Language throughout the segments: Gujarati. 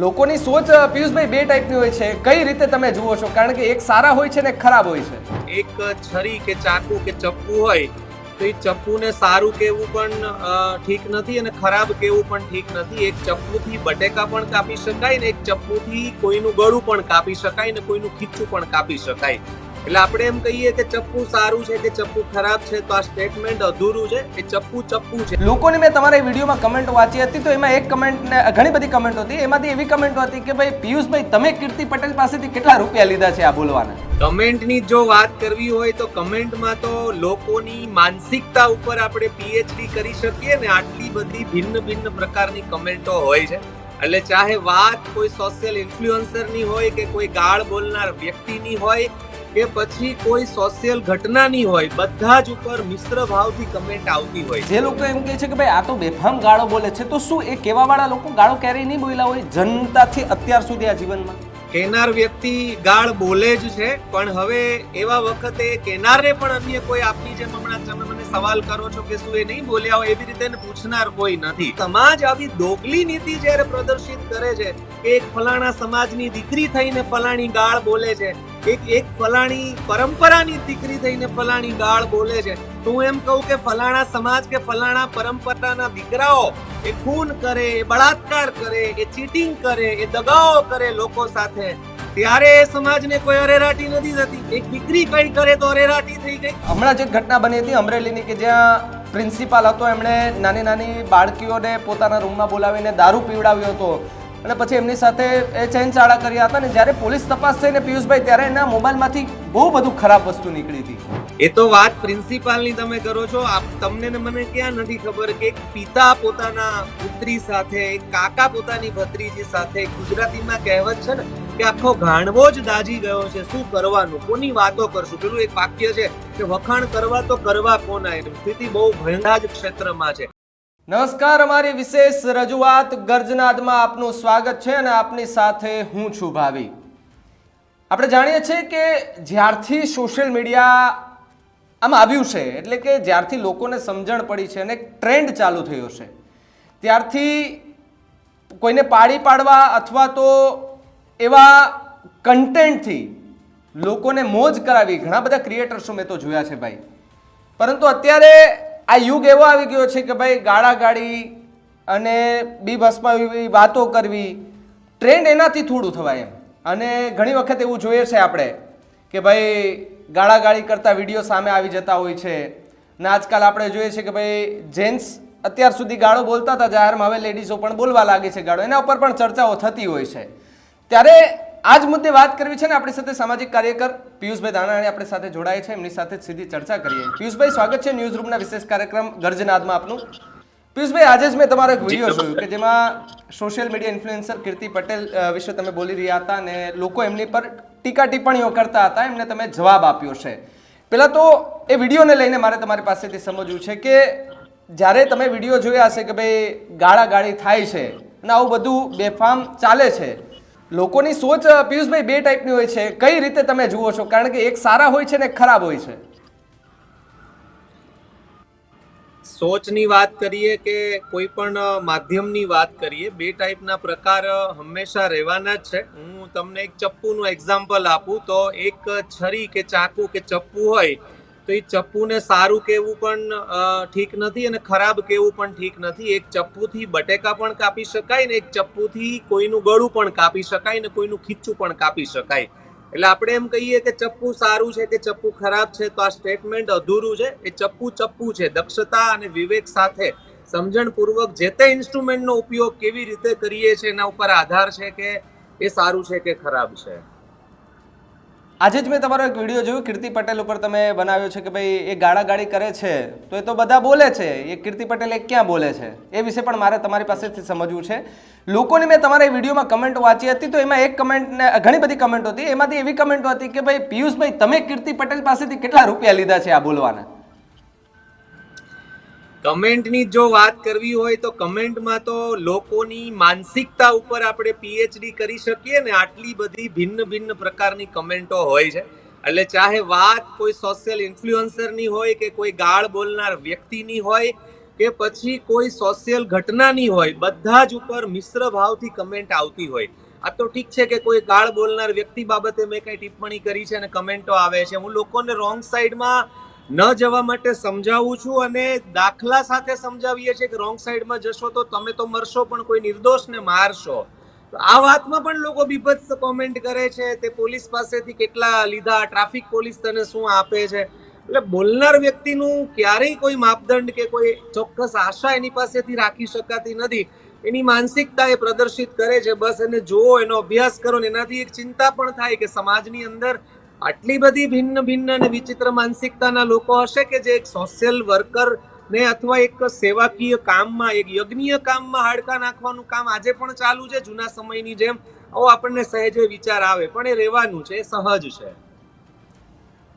લોકોની સોચ પિયુષભાઈ, બે ટાઈપની હોય છે. કઈ રીતે તમે જુઓ છો? કારણ કે એક સારા હોય છે ને ખરાબ હોય છે. એક છરી કે ચાકુ કે ચપ્પુ હોય, તો એ ચપ્પુને સારું કેવું પણ ઠીક નથી અને ખરાબ કેવું પણ ઠીક નથી. એક ચપ્પુથી બટેકા પણ કાપી શકાય ને એક ચપ્પુથી કોઈનું ગળું પણ કાપી શકાય ને કોઈનું ખીચું પણ કાપી શકાય. એટલે આપણે એમ કહીએ કે ચપ્પુ સારું છે કે ચપ્પુ ખરાબ છે તો આ સ્ટેટમેન્ટ અધૂરું છે એ ચપ્પુ ચપ્પુ છે. લોકોની મેં તમારા વિડીયોમાં કમેન્ટ વાંચી હતી તો એમાં એક કમેન્ટ ઘણી બધી કમેન્ટ હતી. એમાંથી એવી કમેન્ટ હતી કે ભાઈ પિયુષભાઈ તમે કીર્તિ પટેલ પાસેથી કેટલા રૂપિયા લીધા છે આ બોલવાના? કમેન્ટની જો વાત કરવી હોય તો કમેન્ટમાં તો લોકોની માનસિકતા ઉપર આપણે પીએચડી કરી શકીએ ને આટલી બધી ભિન્ન ભિન્ન પ્રકારની કમેન્ટો હોય છે. એટલે ચાહે વાત કોઈ સોશિયલ ઇન્ફ્લુઅન્સરની હોય કે કોઈ ગાળ બોલનાર વ્યક્તિની હોય કે પછી કોઈ સોશિયલ ઘટનાની હોય બધા જ ઉપર મિશ્ર ભાવથી કમેન્ટ આવતી હોય જે લોકો એમ કહે છે કે ભાઈ આ તો બેફામ ગાળો બોલે છે તો શું એ કહેવાવાળા લોકો ગાળો ક્યારેય નહીં બોલ્યા હોય જનતાથી અત્યાર સુધી આ જીવનમાં? કેનાર વ્યક્તિ ગાળ બોલે જ છે પણ હવે એવા વખતે કેનારને પણ અન્ય કોઈ આપની જેમ હમણાં તમે મને સવાલ કરો છો કે શું એ નહીં બોલ્યા હોય એવી રીતે પૂછનાર કોઈ નથી. સમાજ આવી દોગલી નીતિ જ્યારે પ્રદર્શિત કરે છે કે એક ફલાણા સમાજની દીકરી થઈને ફલાણી ગાળ બોલે છે એક એક ફલાણી પરંપરાની દીકરી થઈને ફલાણી ગાળ બોલે છે. તો હું એમ કહું કે ફલાણા સમાજ કે ફલાણા પરંપરાના દીકરાઓ એ ખૂન કરે, એ બળાત્કાર કરે, એ ચીટિંગ કરે, એ દગાઓ કરે લોકો સાથે. ત્યારે એ સમાજને કોઈ અરેરાટી નથી થતી. એક દીકરી કઈ કરે તો અરેરાટી થઈ ગઈ. હમણાં જે ઘટના બની હતી અમરેલીની કે જ્યાં પ્રિન્સિપાલ હતો, એમણે નાની નાની બાળકીઓને પોતાના રૂમમાં બોલાવીને દારૂ પીવડાવ્યો હતો. અને પછી એમની સાથે એ ચેન ચાળા કર્યા હતા ને જ્યારે પોલીસ તપાસ થઈને પિયુષભાઈ, ત્યારે એના મોબાઈલમાંથી બહુ બધું ખરાબ વસ્તુ નીકળી હતી. એ તો વાત પ્રિન્સિપાલની તમે કરો છો. આપ તમને ને મને ક્યાં નથી ખબર કે એક પિતા પોતાના પુત્રી સાથે કાકા પોતાની ભત્રીજી સાથે ગુજરાતીમાં કહેવત છે ને કે આખો ગાણવો જ દાજી ગયો છે. શું કરવાનું? કોની વાતો કરશું? પેલું એક વાક્ય છે કે વખાણ કરવા તો કરવા કોના એમ. સ્થિતિ બહુ ભયંકર જ ક્ષેત્રમાં છે. નમસ્કાર, અમારી વિશેષ રજૂઆત ગર્જનાદમાં આપનું સ્વાગત છે અને આપની સાથે હું છું ભાવી. આપણે જાણીએ છીએ કે જ્યારથી સોશિયલ મીડિયા આમ આવ્યું છે, એટલે કે જ્યારથી લોકોને સમજણ પડી છે અને ટ્રેન્ડ ચાલુ થયો છે, ત્યારથી કોઈને પાડી પાડવા અથવા તો એવા કન્ટેન્ટથી લોકોને મોજ કરાવી. ઘણા બધા ક્રિએટર્સો મેં તો જોયા છે ભાઈ. પરંતુ અત્યારે આ યુગ એવો આવી ગયો છે કે ભાઈ ગાળાગાળી અને બીભસ્મ એવી વાતો કરવી, ટ્રેન્ડ એનાથી થોડું થવાય એમ. અને ઘણી વખત એવું જોઈએ છે આપણે કે ભાઈ ગાળાગાળી કરતા વીડિયો સામે આવી જતા હોય છે. ને આજકાલ આપણે જોઈએ છે કે ભાઈ જેન્ટ્સ અત્યાર સુધી ગાળો બોલતા હતા, જાહેરમાં હવે લેડીઝો પણ બોલવા લાગે છે ગાળો. એના ઉપર પણ ચર્ચાઓ થતી હોય છે. ત્યારે આ જ મુદ્દે વાત કરવી છે ને આપણી સાથે સામાજિક કાર્યકર પિયુષભાઈ દાણાણી આપણી સાથે જોડાય છે. એમની સાથે સીધી ચર્ચા કરીએ. પિયુષભાઈ સ્વાગત છે ન્યૂઝ રૂમના વિશેષ કાર્યક્રમ ગર્જનાદમાં આપનું. પિયુષભાઈ આજે જ મેં તમારો એક વીડિયો જોયો કે જેમાં social media influencer Kirti Patel વિશે તમે બોલી રહ્યા હતા અને લોકો એમની પર ટીકા ટિપ્પણીઓ કરતા હતા. એમને તમે જવાબ આપ્યો છે. પહેલાં તો એ વિડીયોને લઈને મારે તમારી પાસેથી સમજવું છે કે જ્યારે તમે વીડિયો જોયા હશે કે ભાઈ ગાળાગાળી થાય છે અને આવું બધું બેફામ ચાલે છે લોકોની સોચ પિયુષભાઈ બે ટાઈપની હોય છે. કઈ રીતે તમે જુઓ છો? કારણ કે એક સારા હોય છે ને ખરાબ હોય છે. સોચની વાત કરીએ કે કોઈ પણ માધ્યમની વાત કરીએ, બે ટાઈપના પ્રકાર હંમેશા રહેવાના જ છે. હું તમને એક ચપ્પુનું એક્ઝામ્પલ આપું તો એક છરી કે ચાકુ કે ચપ્પુ હોય તો એ ચપ્પુને સારું કહેવું પણ ઠીક નથી અને ખરાબ કેવું પણ ઠીક નથી. એક ચપ્પુથી બટેકા પણ કાપી શકાય ને એક ચપ્પુથી કોઈનું ગળું પણ કાપી શકાય ને કોઈનું ખીચું પણ કાપી શકાય. એટલે આપણે એમ કહીએ કે ચપ્પુ સારું છે કે ચપ્પુ ખરાબ છે તો આ સ્ટેટમેન્ટ અધૂરું છે. એ ચપ્પુ ચપ્પુ છે. દક્ષતા અને વિવેક સાથે સમજણપૂર્વક જે તે ઇન્સ્ટ્રુમેન્ટનો ઉપયોગ કેવી રીતે કરીએ છીએ એના ઉપર આધાર છે કે એ સારું છે કે ખરાબ છે. આજે જ મેં તમારો એક વીડિયો જોયો, કીર્તિ પટેલ ઉપર તમે બનાવ્યો છે કે ભાઈ એ ગાળાગાળી કરે છે. તો એ તો બધા બોલે છે. એ કીર્તિ પટેલ એ ક્યાં બોલે છે? એ વિશે પણ મારે તમારી પાસેથી સમજવું છે. લોકોની મેં તમારા વિડીયોમાં કમેન્ટ વાંચી હતી તો એમાં એક કમેન્ટ ઘણી બધી કમેન્ટ હતી. એમાંથી એવી કમેન્ટ હતી કે ભાઈ, પિયુષભાઈ, તમે કીર્તિ પટેલ પાસેથી કેટલા રૂપિયા લીધા છે આ બોલવાના? કમેન્ટની જો વાત કરવી હોય તો કમેન્ટમાં તો લોકોની માનસિકતા ઉપર આપણે પીએચડી કરી શકીએ ને આટલી બધી ભિન્ન ભિન્ન પ્રકારની કમેન્ટો હોય છે. એટલે ચાહે વાત કોઈ સોશિયલ ઇન્ફ્લુઅન્સરની હોય કે કોઈ ગાળ બોલનાર વ્યક્તિની હોય કે પછી કોઈ સોશિયલ ઘટનાની હોય, બધા જ ઉપર મિશ્ર ભાવથી કમેન્ટ આવતી હોય. આ તો ઠીક છે કે કોઈ ગાળ બોલનાર વ્યક્તિ બાબતે મેં કંઈ ટિપ્પણી કરી છે અને કમેન્ટો આવે છે. હું લોકોને રોંગ સાઈડમાં ન જવા માટે સમજાવું છું અને દાખલા સાથે સમજાવીએ છીએ કે રોંગ સાઈડમાં જશો તો તમે તો મરશો પણ કોઈ નિર્દોષને મારશો. આ વાતમાં પણ લોકો બીભત્સ કોમેન્ટ કરે છે તે પોલીસ પાસેથી કેટલા લીધા, ટ્રાફિક પોલીસ તને શું આપે છે? એટલે બોલનાર વ્યક્તિનું ક્યારેય કોઈ માપદંડ કે કોઈ ચોક્કસ આશા એની પાસેથી રાખી શકાતી નથી. એની માનસિકતા એ પ્રદર્શિત કરે છે. બસ એને જુઓ, એનો અભ્યાસ કરો ને એનાથી એક ચિંતા પણ થાય કે સમાજની અંદર આટલી બધી ભિન્ન ભિન્ન અને વિચિત્ર માનસિકતાના લોકો હશે કે જે એક સોશિયલ વર્કર ને અથવા એક સેવાકીય કામમાં, એક યજ્ઞીય કામમાં હાડકા નાખવાનું કામ આજે પણ ચાલુ છે, જૂના સમયની જેમ. આવો આપણને સહેજે વિચાર આવે, પણ એ રહેવાનું છે, એ સહજ છે.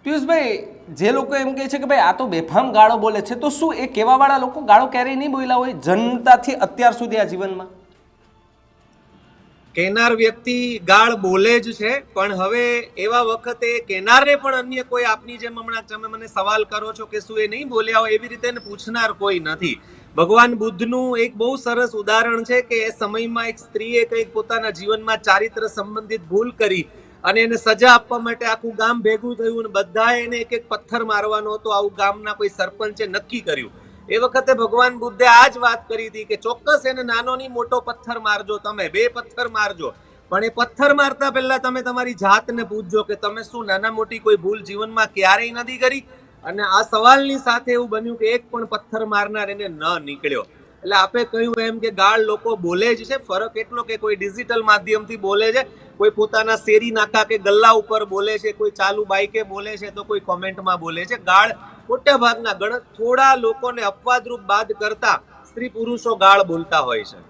પિયુષભાઈ, જે લોકો એમ કહે છે કે ભાઈ આ તો બેફામ ગાળો બોલે છે, તો શું એ કહેવાવાળા લોકો ગાળો ક્યારેય નહીં બોલ્યા હોય? જનતાથી અત્યાર સુધી આ જીવનમાં? કેનાર વ્યક્તિ ગાળ બોલે જ છે, પણ હવે એવા વખતે કેનારને પણ અન્ય કોઈ આપની જેમ હમણાં તમે મને સવાલ કરો છો કે શું એ નહીં બોલ્યા હોય એવી રીતે પૂછનાર કોઈ નથી. ભગવાન બુદ્ધનું એક બહુ સરસ ઉદાહરણ છે કે એ સમયમાં એક સ્ત્રીએ કંઈક પોતાના જીવનમાં ચારિત્ર સંબંધિત ભૂલ કરી અને એને સજા આપવા માટે આખું ગામ ભેગું થયું અને બધાએ એને એક એક પથ્થર મારવાનો હતો. આવું ગામના કોઈ સરપંચે નક્કી કર્યું. એ વખતે ભગવાન બુદ્ધે આ જ વાત કરી હતી કે ચોક્કસ એને નાનોની મોટો પથ્થર મારજો તમે, બે પથ્થર મારજો. પણ એ પથ્થર મારતા પહેલા તમે તમારી જાતને પૂછજો કે તમે શું નાના મોટી કોઈ ભૂલ જીવનમાં ક્યારેય નથી કરી? અને આ સવાલની સાથે એવું બન્યું કે એક પણ પથ્થર મારનાર એને ન નીકળ્યો. એટલે આપે કહ્યું એમ કે ગાળ લોકો બોલે જ છે, ફરક એટલો કે કોઈ ડિજિટલ માધ્યમથી બોલે છે, કોઈ પોતાના શેરી નાકા કે ગલ્લા ઉપર બોલે છે, કોઈ ચાલુ બાઈકે બોલે છે, તો કોઈ કોમેન્ટમાં બોલે છે. ગાળ મોટા ભાગના ગણ થોડા લોકોને અપવાદરૂપ બાદ કરતા સ્ત્રી પુરુષો ગાળ બોલતા હોય છે.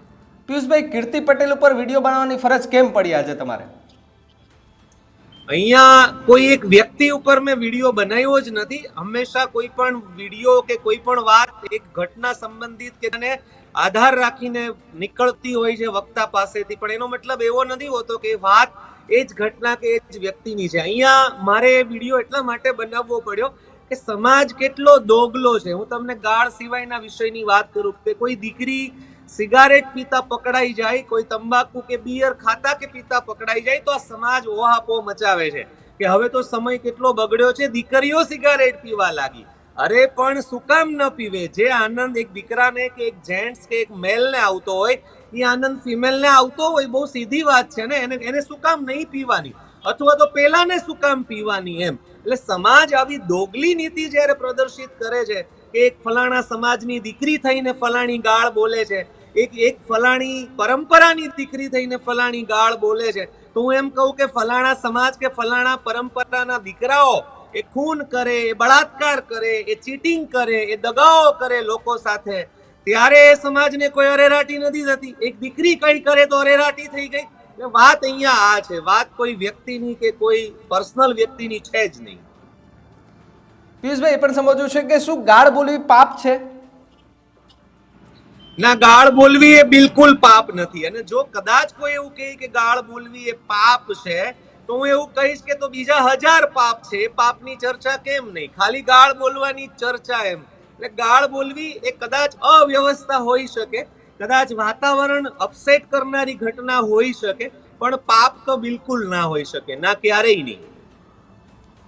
પિયુષભાઈ કીર્તિ પટેલ ઉપર વીડિયો બનાવવાની ફરજ કેમ પડી આજે તમારે? અહીંયા કોઈ એક વ્યક્તિ ઉપર મેં વીડિયો બનાવ્યો જ નથી. હંમેશા કોઈ પણ વીડિયો કે કોઈ પણ વાત એક ઘટના સંબંધિત કે આધાર રાખીને નીકળતી હોય છે વક્તા પાસેથી. પણ એનો મતલબ એવો નથી હોતો કે વાત એ જ ઘટના કે એ જ વ્યક્તિની છે. અહીંયા મારે વીડિયો એટલા માટે બનાવવો પડ્યો કે સમાજ કેટલો દોગલો છે. હું તમને ગાળ સિવાયના વિષયની વાત કરું કે કોઈ દીકરી સિગારેટ પીતા પકડાઈ જાય, કોઈ તંબાકુ કે બિયર ખાતા કે પીતા પકડાઈ જાય, તો આ સમાજ ઓહાપો મચાવે છે કે હવે તો સમય કેટલો બગડ્યો છે, દીકરીઓ સિગારેટ પીવા લાગી. અરે પણ શું કામ ન પીવે? જે આનંદ એક દીકરાને કે એક જેન્ટ્સ કે એક મેલને આવતો હોય, એ આનંદ ફિમેલને આવતો હોય, બહુ સીધી વાત છે ને, એને એને શું કામ નહીં પીવાની? અથવા તો પેલાને શું કામ પીવાની એમ? એટલે સમાજ આવી દોગલી નીતિ જ્યારે પ્રદર્શિત કરે છે કે એક ફલાણા સમાજની દીકરી થઈને ફલાણી ગાળ બોલે છે, એક એક ફલાણી પરંપરાની દીકરી થઈને ફલાણી ગાળ બોલે છે, તો હું એમ કહું કે ફલાણા સમાજ કે ફલાણા પરંપરાના દીકરાઓ એ ખૂન કરે, એ બળાત્કાર કરે, એ ચીટિંગ કરે, એ દગાઓ કરે લોકો સાથે, ત્યારે એ સમાજને કોઈ અરેરાટી નથી થતી. એક દીકરી કઈ કરે તો અરેરાટી થઈ ગઈ. એટલે વાત અહીંયા આ છે વાત કોઈ વ્યક્તિની કે કોઈ પર્સનલ વ્યક્તિની છે જ નહીં. પિયુષભાઈ એ પણ સમજવું છે કે શું ગાળ બોલવી પાપ છે? ના ગાળ બોલવી એ બિલકુલ પાપ નથી. અને જો કદાચ કોઈ એવું કહે કે ગાળ બોલવી એ પાપ છે તો હું એવું કહીશ કે તો બીજા હજાર પાપ છે પાપની ચર્ચા કેમ નહીં? ખાલી ગાળ બોલવાની ચર્ચા એમ. એટલે ગાળ બોલવી એ કદાચ અવ્યવસ્થા હોઈ શકે કદાચ વાતાવરણ અપસેટ કરનારી ઘટના હોઈ શકે, પણ પાપ તો બિલકુલ ના હોઈ શકે, ના ક્યારેય નહીં.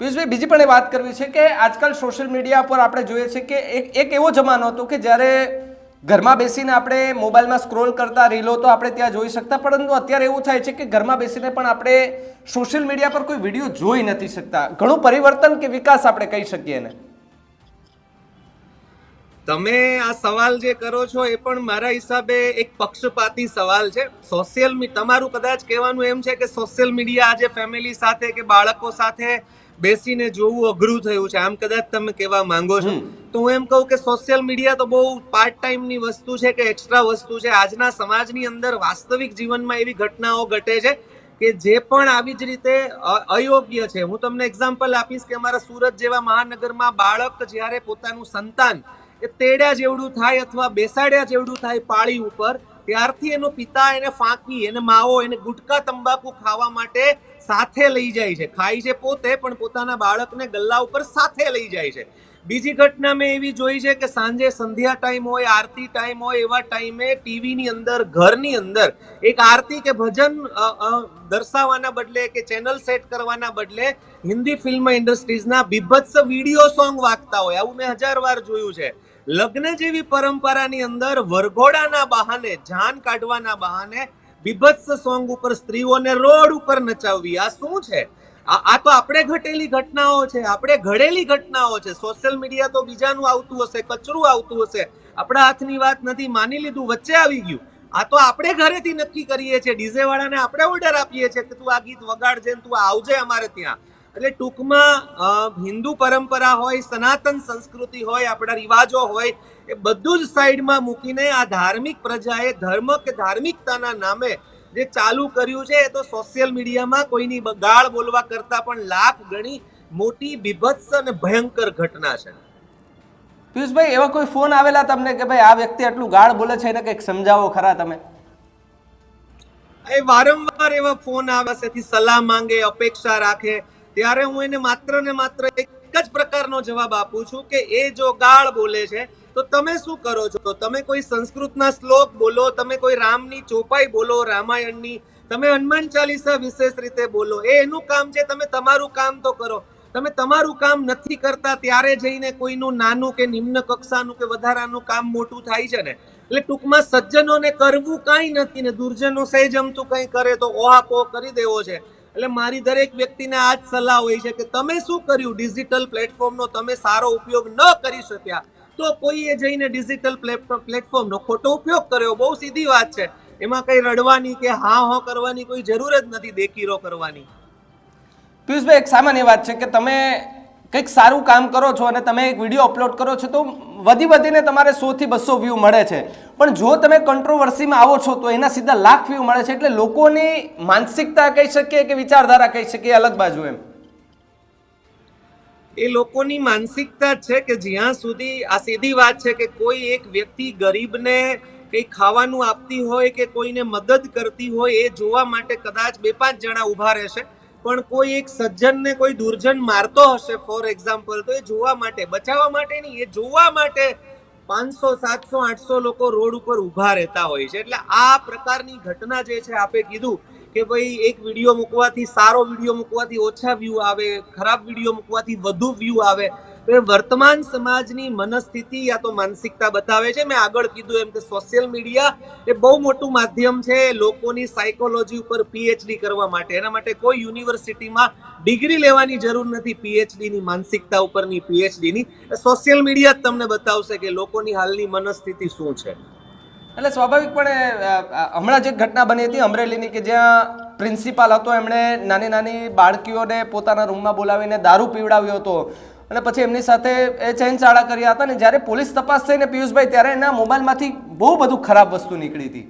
પિયુષભાઈ, બીજી પણ એ વાત કરવી છે કે આજકાલ સોશિયલ મીડિયા પર આપણે જોઈએ છે કે એક એવો જમાનો હતો કે જ્યારે ઘરમાં બેસીને આપણે મોબાઈલમાં સ્ક્રોલ કરતા રીલો તો આપણે ત્યાં જોઈ શકતા, પરંતુ અત્યારે એવું થાય છે કે ઘરમાં બેસીને પણ આપણે સોશિયલ મીડિયા પર કોઈ વીડિયો જોઈ નથી શકતા. ઘણું પરિવર્તન કે વિકાસ આપણે કહી શકીએ એને? તમે આ સવાલ જે કરો છો એ પણ મારા હિસાબે એક પક્ષપાતી સવાલ છે. સોશિયલ તમારું કદાચ કહેવાનું એમ છે કે સોશિયલ મીડિયા આજે ફેમિલી સાથે કે બાળકો સાથે બેસીને જોવું અઘરું થયું છે. આમ કદાચ તમે કહેવા માંગો છો. તો હું એમ કહું કે સોશિયલ મીડિયા તો બહુ પાર્ટ ટાઈમની વસ્તુ છે કે એક્સ્ટ્રા વસ્તુ છે. આજના સમાજની અંદર વાસ્તવિક જીવનમાં એવી ઘટનાઓ ઘટે છે કે જે પણ આવી જ રીતે અયોગ્ય છે. હું તમને એક્ઝામ્પલ આપીશ કે અમારા સુરત જેવા મહાનગરમાં બાળક જ્યારે પોતાનું સંતાન એ તેડ્યા જેવડું થાય અથવા બેસાડ્યા જેવડું થાય પાળી ઉપર, ત્યારથી એનો પિતા એને ફાંકી, એને માવો, એને ગુટકા તંબાકુ ખાવા માટે સાથે લઈ જાય છે. ખાય છે પોતે, પણ પોતાના બાળકને ગલ્લા ઉપર સાથે લઈ જાય છે. બીજી ઘટના મેં એવી જોઈ છે કે સાંજે સંધ્યા ટાઈમ હોય, આરતી ટાઈમ હોય, એવા ટાઈમે ટીવીની અંદર, ઘરની અંદર એક આરતી કે ભજન દર્શાવવાના બદલે કે ચેનલ સેટ કરવાના બદલે હિન્દી ફિલ્મ ઇન્ડસ્ટ્રીઝના બીભત્સ વીડિયો સોંગ વાગતા હોય. આવું મેં હજાર વાર જોયું છે. લગ્ન જેવી પરંપરાની અંદર વરઘોડાના બહાને, જાન કાઢવાના બહાને બીભત્સ સોંગ ઉપર સ્ત્રીઓને રોડ ઉપર નચાવવી. આ શું છે? આ તો આપણે ઘટેલી ઘટનાઓ છે, આપણે ઘડેલી ઘટનાઓ છે. સોશિયલ મીડિયા તો બીજાનું આવતું હશે, કચરું આવતું હશે. આપણા હાથની વાત નથી, માની લીધું, વચ્ચે આવી ગયું. આ તો આપણે ઘરેથી નક્કી કરીએ છીએ. ડીજે વાળાને આપણે ઓર્ડર આપીએ છીએ કે તું આ ગીત વગાડજે તું આવજે અમારે ત્યાં. એટલે ટૂંકમાં હિન્દુ પરંપરા હોય, સનાતન સંસ્કૃતિ હોય, આપણા રિવાજો હોય, એ બધું જ સાઈડમાં મૂકીને આ ધાર્મિક પ્રજાએ ધર્મ કે ધાર્મિકતાના નામે જે ચાલુ કર્યું છે એ તો સોશિયલ મીડિયામાં કોઈની ગાળ બોલવા કરતા પણ લાખ ગણી મોટી બીભત્સ અને ભયંકર ઘટના છે. પિયુષભાઈ એવા કોઈ ફોન આવેલા તમને કે ભાઈ આ વ્યક્તિ આટલું ગાળ બોલે છે એને કંઈક સમજાવો ખરા તમે? એ વારંવાર એવા ફોન આવે સલાહ માંગે અપેક્ષા રાખે. ત્યારે હું એને માત્ર ને માત્ર એક જ પ્રકારનો જવાબ આપું છું કે એ જો ગાળ બોલે છે તો તમે શું કરો છો? તમે કોઈ સંસ્કૃતના શ્લોક બોલો, તમે કોઈ રામની ચોપાઈ બોલો, રામાયણની, તમે હનુમાન ચાલીસા વિશેષ રીતે બોલો, એ એનું કામ છે, તમે તમારું કામ તો કરો. તમે તમારું કામ નથી કરતા ત્યારે જઈને કોઈનું નાનું કે નિમ્ન કક્ષાનું કે વધારાનું કામ મોટું થાય છે ને. એટલે ટૂંકમાં સજ્જનોને કરવું કાંઈ નથી ને, દુર્જનો સહેજ અમતું કંઈ કરે તો ઓહાપો કરી દેવો છે. એટલે મારી દરેક વ્યક્તિને આ જ સલાહ હોય છે કે તમે શું કર્યું? ડિજિટલ પ્લેટફોર્મનો તમે સારો ઉપયોગ ન કરી શક્યા. તો કોઈએ જઈને ડિજિટલ પ્લેટફોર્મનો ખોટો ઉપયોગ કર્યો? બહુ સીધી વાત છે. એમાં કઈ રડવાની કે હા, હો કરવાની કોઈ જરૂર જ નથી, દેખીરો કરવાની. પિયુષભાઈ, એક સામાન્ય વાત છે કે તમે કંઈક સારું કામ કરો છો અને તમે એક વીડિયો અપલોડ કરો છો તો વધી વધીને તમારે સોથી બસો વ્યૂ મળે છે. પણ જો તમે કંટ્રોવર્સીમાં આવો છો તો એના સીધા લાખ વ્યૂ મળે છે. એટલે લોકોની માનસિકતા કહી શકીએ કે વિચારધારા કહી શકીએ અલગ બાજુ એમ. એ લોકોની માનસિકતા છે કે જ્યાં સુધી આ સીધી વાત છે કે કોઈ એક વ્યક્તિ ગરીબને કંઈ ખાવાનું આપતી હોય કે કોઈને મદદ કરતી હોય એ જોવા માટે કદાચ બે પાંચ જણા ઊભા રહેશે, પણ કોઈ એક સજ્જનને કોઈ દુર્જન મારતો હશે, ફોર એક્ઝામ્પલ, તો એ જોવા માટે, બચાવવા માટે નહીં એ જોવા માટે પાંચસો, સાતસો, આઠસો લોકો રોડ ઉપર ઊભા રહેતા હોય છે. એટલે આ પ્રકારની ઘટના જે છે, આપે કીધું કે ભાઈ એક વીડિયો મૂકવાથી, સારો વીડિયો મૂકવાથી ઓછા વ્યૂ આવે, ખરાબ વીડિયો મૂકવાથી વધુ વ્યૂ આવે. તો એ વર્તમાન સમાજની મનસ્થિતિ યા તો માનસિકતા બતાવે છે. મેં આગળ કીધું એમ કે સોશિયલ મીડિયા એ બહુ મોટું માધ્યમ છે લોકોની સાયકોલોજી ઉપર પીએચડી કરવા માટે. એના માટે કોઈ યુનિવર્સિટીમાં ડિગ્રી લેવાની જરૂર નથી પીએચડીની માનસિકતા ઉપરની પીએચડીની સોશિયલ મીડિયા જ તમને બતાવશે કે લોકોની હાલની મનસ્થિતિ શું છે. એટલે સ્વાભાવિકપણે હમણાં જે ઘટના બની હતી અમરેલીની કે જ્યાં પ્રિન્સિપાલ હતો, એમણે નાની નાની બાળકીઓને પોતાના રૂમમાં બોલાવીને દારૂ પીવડાવ્યો હતો. અને પછી એમની સાથે એ ચેનચાળા કર્યા હતા ને જ્યારે પોલીસ તપાસ થઈને પિયુષભાઈ, ત્યારે એના મોબાઈલમાંથી બહુ બધું ખરાબ વસ્તુ નીકળી હતી.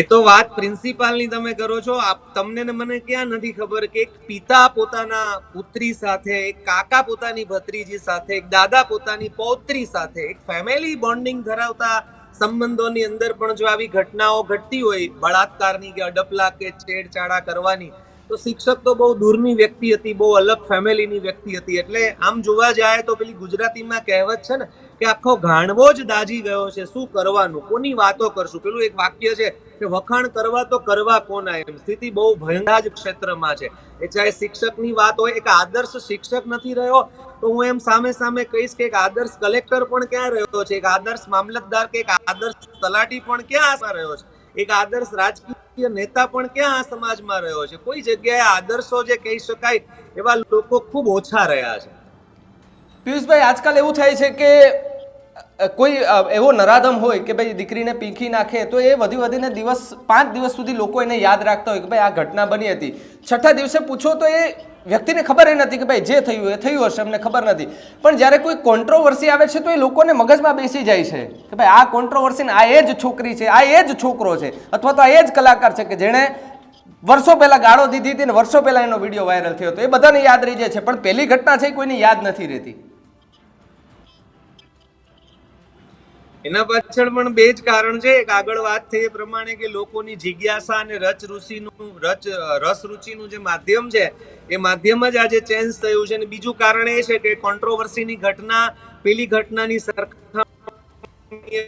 એ તો વાત પ્રિન્સિપાલની તમે કરો છો. આપ તમને મને ક્યાં નથી ખબર કે એક પિતા પોતાના પુત્રી સાથે, એક કાકા પોતાની ભત્રીજી સાથે, એક દાદા પોતાની પૌત્રી સાથે, એક ફેમિલી બોન્ડિંગ ધરાવતા સંબંધોની અંદર પણ જો આવી ઘટનાઓ ઘટતી હોય, બળાત્કારની કે અડપલા કે છેડછાડા કરવાની, તો શિક્ષક તો બહુ દૂરની વ્યક્તિ હતી, બહુ અલગ ફેમિલીની વ્યક્તિ હતી. એટલે આમ જોવા જાય તો પેલી ગુજરાતીમાં કહેવત છે ને કે આખો ગાણવો જ દાજી ગયો છે, શું કરવાનું? કોની વાતો કરશું? પેલું એક વાક્ય છે કે વખાણ કરવા તો કરવા કોના એમ? સ્થિતિ બહુ ભયંકર જ ક્ષેત્રમાં છે. એ ચાહે શિક્ષકની વાત હોય, એક આદર્શ શિક્ષક નથી રહ્યો, તો હું એમ સામે સામે કહીશ કે એક આદર્શ કલેક્ટર પણ ક્યાં રહ્યો છે? એક આદર્શ મામલતદાર કે એક આદર્શ તલાટી પણ ક્યાં રહ્યો છે? એક આદર્શ રાજકીય નેતા પણ ક્યાં આ સમાજમાં રહ્યો છે? કોઈ જગ્યાએ આદર્શો જે કહી શકાય એવા લોકો ખૂબ ઓછા રહ્યા છે. પિયુષભાઈ, આજકાલ એવું થાય છે કે કોઈ એવો નરાધમ હોય કે ભાઈ દીકરીને પીંખી નાખે, તો એ વધી વધીને દિવસ, પાંચ દિવસ સુધી લોકો એને યાદ રાખતા હોય કે ભાઈ આ ઘટના બની હતી. છઠ્ઠા દિવસે પૂછો તો એ વ્યક્તિને ખબર એ નથી કે ભાઈ જે થયું, એ થયું હશે, અમને ખબર નથી. પણ જ્યારે કોઈ કોન્ટ્રોવર્સી આવે છે તો એ લોકોને મગજમાં બેસી જાય છે કે ભાઈ આ કોન્ટ્રોવર્સીને આ એ જ છોકરી છે, આ એ જ છોકરો છે, અથવા તો આ એ જ કલાકાર છે કે જેણે વર્ષો પહેલાં ગાળો દીધી હતી ને વર્ષો પહેલાં એનો વીડિયો વાયરલ થયો હતો. એ બધાને યાદ રહી જાય છે, પણ પહેલી ઘટના છે કોઈને યાદ નથી રહેતી. એના પાછળ પણ બે જ કારણ છે. એક આગળ વાત થઈ એ પ્રમાણે કે લોકોની જિજ્ઞાસા અને રચ રુચિનું રચ રસ રુચિનું જે માધ્યમ છે, એ માધ્યમ જ આજે ચેન્જ થયું છે. અને બીજું કારણ એ છે કે કોન્ટ્રોવર્સીની ઘટના, પેલી ઘટનાની સરખામણી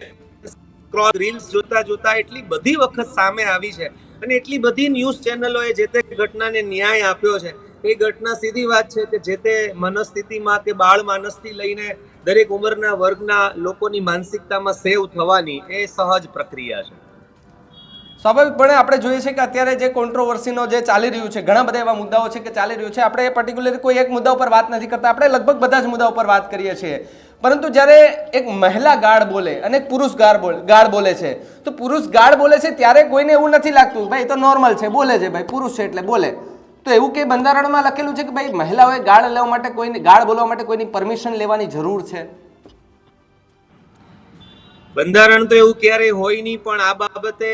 રીલ્સ જોતા જોતા એટલી બધી વખત સામે આવી છે. અને એટલી બધી ન્યૂઝ ચેનલોએ જે તે ઘટનાને ન્યાય આપ્યો છે. એ ઘટના સીધી વાત છે કે જે તે મનસ્થિતિમાં કે બાળ માનસથી લઈને દરેક ઉંમરના વર્ગના લોકોની માનસિકતામાં સેવ થવાની એ સહજ પ્રક્રિયા છે. સ્વાભાવિકપણે આપણે જોઈએ છે કે અત્યારે જે કોન્ટ્રોવર્સીનો જે ચાલી રહ્યું છે, ઘણા બધા એવા મુદ્દાઓ છે કે ચાલી રહ્યું છે, આપણે પર્ટિક્યુલર કોઈ એક મુદ્દા ઉપર વાત નથી કરતા, આપણે લગભગ બધા જ મુદ્દા ઉપર વાત કરીએ છીએ. પરંતુ જ્યારે એક મહિલા ગાળ બોલે અને પુરુષ ગાળ બોલે ગાળ બોલે છે, તો પુરુષ ગાળ બોલે છે ત્યારે કોઈને એવું નથી લાગતું, ભાઈ તો નોર્મલ છે, બોલે છે, ભાઈ, પુરુષ છે એટલે બોલે. તો એવું કે બંધારણમાં લખેલું છે કે ભાઈ મહિલાઓએ ગાળ લેવા માટે કોઈને ગાળ બોલવા માટે કોઈની પરમિશન લેવાની જરૂર છે? બંધારણ તો એવું ક્યારેય હોય નહીં, પણ આ બાબતે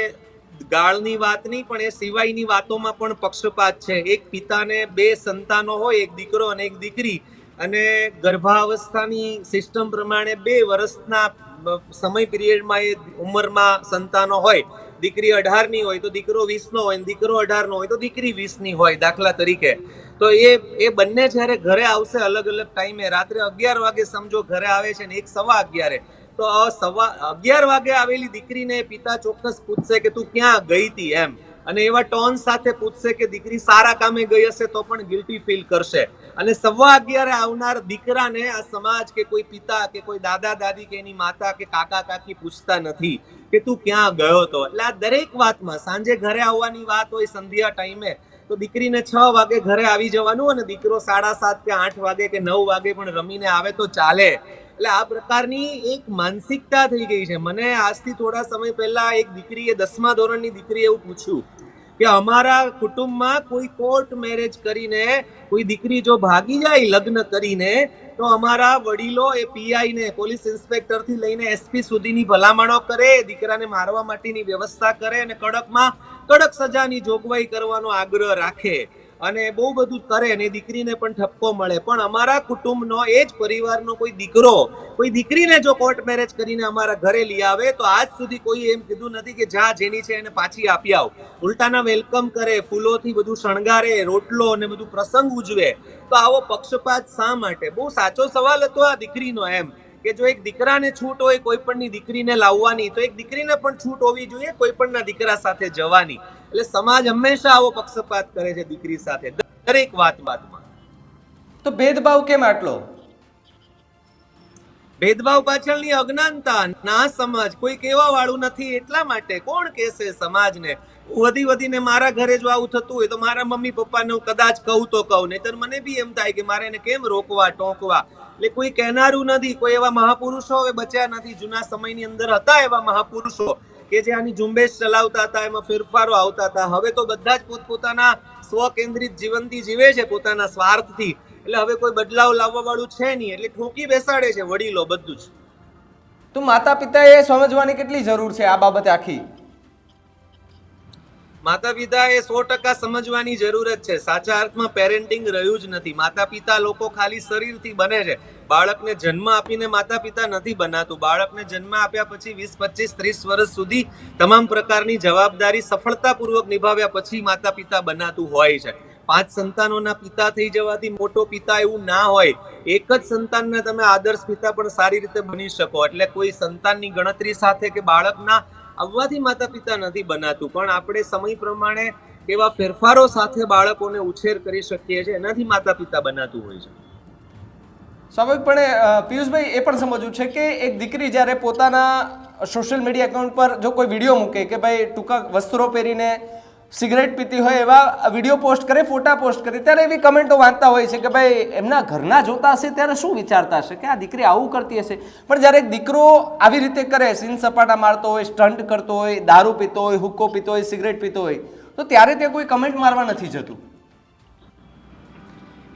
ગાળની વાત નહીં, પણ એ સિવાયની વાતોમાં પણ પક્ષપાત છે. એક પિતાને બે સંતાનો હોય, એક દીકરો અને એક દીકરી, અને ગર્ભાવસ્થાની સિસ્ટમ પ્રમાણે બે વર્ષના સમય પિરિયડમાં એ ઉંમરમાં સંતાનો હોય. દીકરી અઢારની હોય તો દીકરો વીસનો હોય દીકરો અઢારનો હોય તો દીકરી વીસની હોય દાખલા તરીકે. તો એ એ બંને જ્યારે ઘરે આવશે અલગ અલગ ટાઈમે, રાત્રે અગિયાર વાગે સમજો ઘરે આવે છે ને એક સવા અગિયારે. તો સવા, અગિયાર વાગે આવેલી દીકરીને પિતા ચોક્કસ પૂછશે કે તું ક્યાં ગઈ હતી એમ. અને એવા ટોન સાથે પૂછશે કે દીકરી સારા કામે ગઈ હશે તો પણ ગિલ્ટી ફીલ કરશે. અને સવા અગિયારે આવનાર દીકરાને આ સમાજ કે કોઈ પિતા કે કોઈ દાદા દાદી કે એની માતા કે કાકા કાકી પૂછતા નથી. કે તું ક્યાં ગયો હતો? એટલે આ દરેક વાતમાં સાંજે ઘરે આવવાની વાત હોય સંધ્યા ટાઈમે, તો દીકરીને છ વાગે ઘરે આવી જવાનું અને દીકરો સાડા સાત કે આઠ વાગે કે નવ વાગે પણ રમીને આવે તો ચાલે. એટલે આ પ્રકારની એક માનસિકતા થઈ ગઈ છે. મને આજથી થોડા સમય પહેલા એક દીકરીએ, દસમા ધોરણની દીકરીએ એવું પૂછ્યું. કે અમારા કુટુંબમાં કોઈ કોર્ટ મેરેજ કરીને, કોઈ દીકરી જો ભાગી જાય લગ્ન કરીને, તો અમારા વડીલો એ પીઆઈ ને, પોલીસ ઇન્સ્પેક્ટરથી લઈને એસપી સુધીની ભલામણો કરે, દીકરાને મારવા માટેની વ્યવસ્થા કરે અને કડકમાં કડક સજાની જોગવાઈ કરવાનો આગ્રહ રાખે. અને બહુ બધું કરે અને દીકરીને પણ ઠપકો મળે. પણ અમારા કુટુંબનો એ જ પરિવારનો કોઈ દીકરો, કોઈ દીકરીને જો કોર્ટ મેરેજ કરીને અમારા ઘરે લઈ આવે, તો આજ સુધી કોઈ એમ કીધું નથી કે જા જેની છે એને પાછી આપી આવ. ઉલટાના વેલકમ કરે, ફૂલોથી બધું શણગારે, રોટલો અને બધું પ્રસંગ ઉજવે. તો આવો પક્ષપાત શા માટે? બહુ સાચો સવાલ હતો આ દીકરીનો એમ, કે જો એક દીકરાને છૂટ હોય કોઈ પણની દીકરીને લાવવાની, તો એક દીકરીને પણ છૂટ હોવી જોઈએ કોઈ પણના દીકરા સાથે જવાની. એટલે સમાજ હંમેશા આવો પક્ષપાત કરે છે દીકરી સાથે દરેક વાત વાતમાં. તો ભેદભાવ કેમ આટલો? ભેદભાવ પાછળની અજ્ઞાનતા ના સમજ કોઈ કેવા વાળું નથી. એટલા માટે કોણ કહેશે સમાજને? વધી વધીને મારા ઘરે જો આવું થતું હોય તો મારા મમ્મી પપ્પાને હું કદાચ કહું તો કહું. નહીતર મને બી એમ થાય કે મારે એને કેમ રોકવા ટોકવા? એટલે કોઈ કહેનારું નથી કોઈ એવા મહાપુરુષો હવે બચ્યા નથી જૂના સમયની અંદર હતા એવા મહાપુરુષો. કે જે આની ઝુંબેશ ચલાવતા હતા, એમાં ફેરફારો આવતા હતા. હવે તો બધા જ પોતપોતાના સ્વ કેન્દ્રિત જીવનથી જીવે છે, પોતાના સ્વાર્થથી. એટલે હવે કોઈ બદલાવ લાવવા વાળું છે નહીં. એટલે ઠોકી બેસાડે છે વડીલો બધું જ. તો માતા પિતાએ સમજવાની કેટલી જરૂર છે આ બાબતે આખી? માતા પિતા એ સો ટકા સમજવાની જરૂરત છે. સાચા અર્થમાં પેરેન્ટિંગ રહ્યું જ નથી. માતા પિતા લોકો ખાલી શરીરથી બને છે. બાળકને જન્મ આપીને માતા પિતા નથી બનાતું. બાળકને જન્મ આપ્યા પછી વીસ, પચીસ, ત્રીસ વર્ષ સુધી તમામ પ્રકારની જવાબદારી સફળતાપૂર્વક નિભાવ્યા પછી માતા પિતા બનાતું હોય છે. પાંચ સંતાનોના પિતા થઈ જવાથી મોટો પિતા એવું ના હોય. એક જ સંતાનના તમે આદર્શ પિતા પણ સારી રીતે બની શકો. એટલે કોઈ સંતાનની ગણતરી સાથે કે બાળકના આવવાથી માતા પિતા નથી બનાતું. પણ આપણે સમય પ્રમાણે એવા ફેરફારો સાથે બાળકોને ઉછેર કરી શકીએ છીએ. એનાથી માતા પિતા બનાતું હોય છે. સ્વાભાવિકપણે પિયુષભાઈ, એ પણ સમજવું છે કે એક દીકરી જ્યારે પોતાના સોશિયલ મીડિયા એકાઉન્ટ પર જો કોઈ વીડિયો મૂકે કે ભાઈ ટૂંકા વસ્ત્રો પહેરીને સિગરેટ પીતી હોય એવા વીડિયો પોસ્ટ કરે, ફોટા પોસ્ટ કરે, ત્યારે એવી કમેન્ટો વાંચતા હોય છે કે ભાઈ, એમના ઘરના જોતા હશે ત્યારે શું વિચારતા હશે કે આ દીકરી આવું કરતી હશે? પણ જ્યારે એક દીકરો આવી રીતે કરે, સીન સપાટા મારતો હોય, સ્ટન્ટ કરતો હોય, દારૂ પીતો હોય, હુક્કો પીતો હોય, સિગરેટ પીતો હોય, તો ત્યારે તે કોઈ કમેન્ટ મારવા નથી જતું.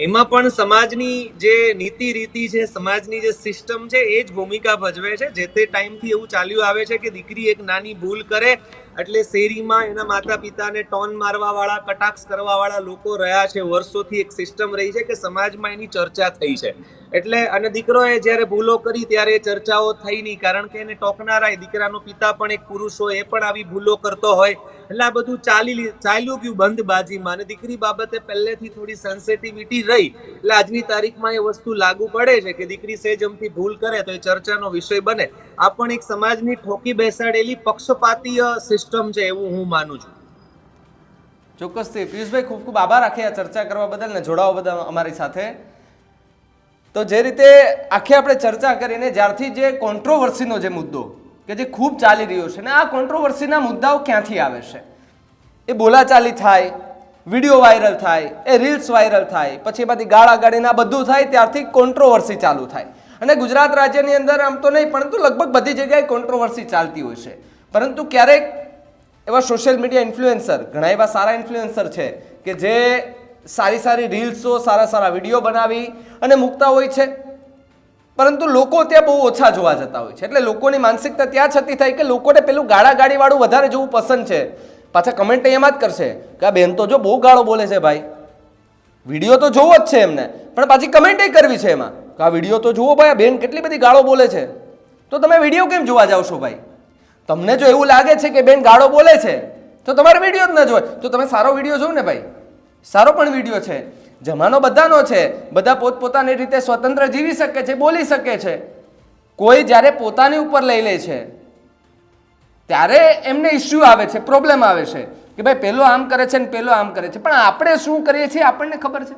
એમાં પણ સમાજની જે નીતિ રીતિ છે, સમાજની જે સિસ્ટમ છે, એ જ ભૂમિકા ભજવે છે. જે તે ટાઈમથી એવું ચાલ્યું આવે છે કે દીકરી એક નાની ભૂલ કરે એટલે શેરીમાં એના માતા પિતાને ટોન મારવા વાળા કટાક્ષ કરવા વાળા લોકો રહ્યા છે. વર્ષોથી એક સિસ્ટમ રહી છે કે સમાજમાં એની ચર્ચા થઈ છે. એટલે અને દીકરોએ જ્યારે ભૂલો કરી ત્યારે ચર્ચાઓ થઈ નહીં. કારણ કે એને ટોકનારા એ દીકરાનો પિતા પણ એક પુરુષ હોય, એ પણ આવી ભૂલો કરતો હોય. એટલે આ બધું ચાલી ચાલ્યું ગયું બંધ બાજીમાં અને દીકરી બાબતે પહેલેથી થોડી સેન્સિટિવિટી રહી. એટલે આજની તારીખમાં એ વસ્તુ લાગુ પડે છે કે દીકરી સેજમથી ભૂલ કરે તો એ ચર્ચાનો વિષય બને. આ પણ એક સમાજની ઠોકી બેસાડેલી પક્ષપાતીય સિસ્ટમ છે એવું હું માનું છું. ચોક્કસથી પિયુષભાઈ, ખૂબ ખૂબ આભાર રાખે આ ચર્ચા કરવા બદલ ને જોડાવા બદલ અમારી સાથે. તો જે રીતે આખી આપણે ચર્ચા કરીને જ્યારથી જે કોન્ટ્રોવર્સીનો જે મુદ્દો કે જે ખૂબ ચાલી રહ્યો છે ને આ કોન્ટ્રોવર્સીના મુદ્દાઓ ક્યાંથી આવે છે? એ બોલાચાલી થાય, વીડિયો વાયરલ થાય, એ રીલ્સ વાયરલ થાય, પછી એમાંથી ગાળા આ બધું થાય, ત્યારથી કોન્ટ્રોવર્સી ચાલુ થાય. અને ગુજરાત રાજ્યની અંદર આમ તો નહીં, પરંતુ લગભગ બધી જગ્યાએ કોન્ટ્રોવર્સી ચાલતી હોય છે. પરંતુ ક્યારેક એવા સોશિયલ મીડિયા ઇન્ફ્લુએન્સર ઘણા એવા સારા ઇન્ફ્લુએન્સર છે કે જે સારી સારી રીલ્સો સારા સારા વીડિયો બનાવી અને મૂકતા હોય છે. પરંતુ લોકો ત્યાં બહુ ઓછા જોવા જતા હોય છે. એટલે લોકોની માનસિકતા ત્યાં છતી થાય કે લોકોને પેલું ગાળા ગાડીવાળું વધારે જોવું પસંદ છે. પાછા કમેન્ટ એમ જ કરશે કે આ બેન તો જો બહુ ગાળો બોલે છે ભાઈ. વીડિયો તો જોવો જ છે એમને. પણ પાછી કમેન્ટ કરવી છે એમાં કે આ વીડિયો તો જુઓ ભાઈ, આ બેન કેટલી બધી ગાળો બોલે છે. તો તમે વીડિયો કેમ જોવા જાવ છો ભાઈ? તમને જો એવું લાગે છે કે બેન ગાળો બોલે છે, તો તમારે વીડિયો જ ન જોય તો તમે સારો વીડિયો જોવો ને ભાઈ. સારો પણ વીડિયો છે. જમાનો બધાનો છે. બધા પોતપોતાની રીતે સ્વતંત્ર જીવી શકે છે, બોલી શકે છે. કોઈ જ્યારે પોતાની ઉપર લઈ લે છે, ત્યારે એમને ઇસ્યુ આવે છે પ્રોબ્લેમ આવે છે. કે ભાઈ પેલો આમ કરે છે ને પેલો આમ કરે છે. પણ આપણે શું કરીએ છીએ આપણને ખબર છે.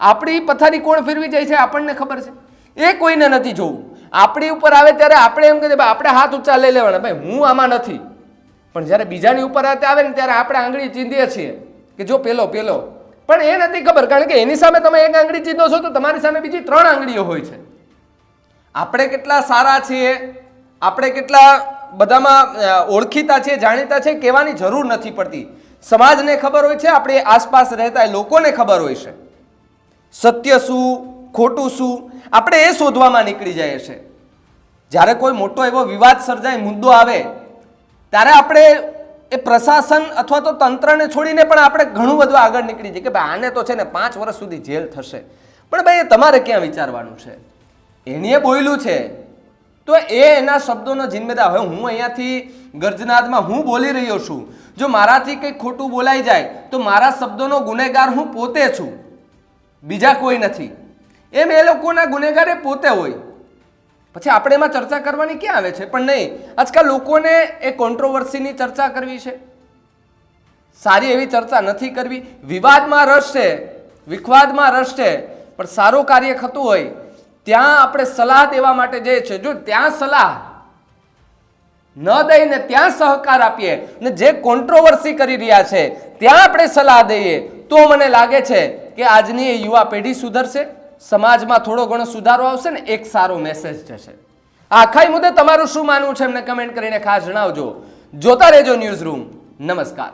આપણી પથારી કોણ ફેરવી જાય છે આપણને ખબર છે. એ કોઈને નથી જોવું. આપણી ઉપર આવે ત્યારે આપણે એમ કહીએ આપણે હાથ ઊંચા લઈ લેવાના. ભાઈ, હું આમાં નથી. પણ જ્યારે બીજાની ઉપર આવે ને ત્યારે આપણે આંગળી ચીંધીએ છીએ કે જો પેલો પેલો. પણ એ નથી ખબર, કારણ કે એની સામે તમે એક આંગળી ચીંધો છો તો તમારી સામે બીજી ત્રણ આંગળીઓ હોય છે. આપણે કેટલા સારા છીએ, આપણે કેટલા બધામાં ઓળખીતા છીએ, જાણીતા છે કહેવાની જરૂર નથી પડતી. સમાજને ખબર હોય છે, આપણી આસપાસ રહેતા લોકોને ખબર હોય છે. સત્ય શું, ખોટું શું, આપણે એ શોધવામાં નીકળી જઈએ છે જ્યારે કોઈ મોટો એવો વિવાદ સર્જાય, મુદ્દો આવે, ત્યારે આપણે એ પ્રશાસન અથવા તો તંત્રને છોડીને પણ આપણે ઘણું બધું આગળ નીકળી જઈએ કે ભાઈ આને તો છે ને પાંચ વર્ષ સુધી જેલ થશે. પણ ભાઈ એ તમારે ક્યાં વિચારવાનું છે? એણીએ બોલ્યું છે. તો એ એના શબ્દોનો જિમ્મેદાર હવે હું અહીંયાથી ગર્જનાદમાં હું બોલી રહ્યો છું. જો મારાથી કંઈક ખોટું બોલાઈ જાય, તો મારા શબ્દોનો ગુનેગાર હું પોતે છું. બીજા કોઈ નથી. એમ એ લોકોના ગુનેગાર એ પોતે હોય. પછી આપણે એમાં ચર્ચા કરવાની ક્યાં આવે છે? પણ નહીં. આજકાલ લોકોને એ કોન્ટ્રોવર્સીની ચર્ચા કરવી છે. સારી એવી ચર્ચા નથી કરવી. વિવાદમાં રસ છે. વિખવાદમાં રસ છે. પણ સારું કાર્ય થતું હોય, ત્યાં આપણે સલાહ દેવા માટે જઈએ છીએ. જો ત્યાં સલાહ ન દઈને ત્યાં સહકાર આપીએ ને જે કોન્ટ્રોવર્સી કરી રહ્યા છે, ત્યાં આપણે સલાહ દઈએ, તો મને લાગે છે કે આજની એ યુવા પેઢી સુધરશે. સમાજમાં થોડો ઘણો સુધારો આવશે ને એક સારો મેસેજ જશે. આખાઈ મુદ્દે તમારું શું માનવું છે એમને કમેન્ટ કરીને ખાસ જણાવજો. જોતા રહેજો ન્યૂઝ રૂમ નમસ્કાર.